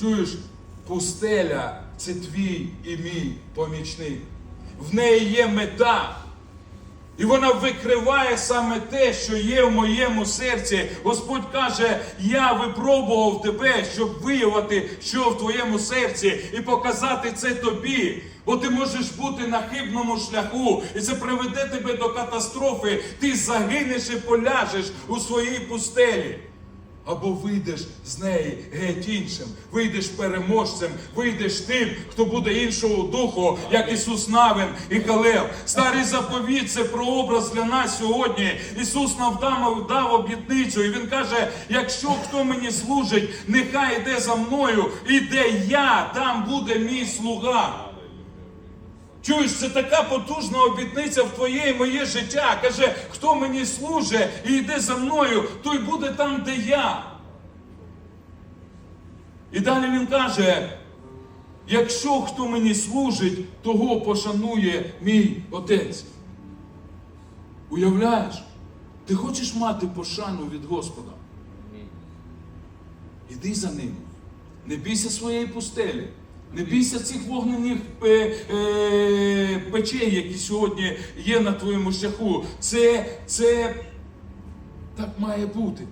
Чуєш, пустеля це твій і мій помічник. В неї є мета. І вона викриває саме те, що є в моєму серці. Господь каже: я випробував тебе, щоб виявити, що в твоєму серці, і показати це тобі. Бо ти можеш бути на хибному шляху, і це приведе тебе до катастрофи. Ти загинеш і поляжеш у своїй пустелі. Або вийдеш з неї геть іншим, вийдеш переможцем, вийдеш тим, хто буде іншого духу, як Ісус Навин і Калев. Старий заповіт це прообраз для нас сьогодні. Ісус нам дав, дав обітницю, і Він каже: якщо хто мені служить, нехай йде за мною, і де я, там буде мій слуга. Чуєш, це така потужна обітниця в твоє і моє життя. Каже, хто мені служить і йде за мною, той буде там, де я. І далі він каже: якщо хто мені служить, того пошанує мій отець. Уявляєш? Ти хочеш мати пошану від Господа? Іди за ним. Не бійся своєї пустелі. Не бійся цих вогнених е, е, печей, які сьогодні є на твоєму шляху. Це, це так має бути.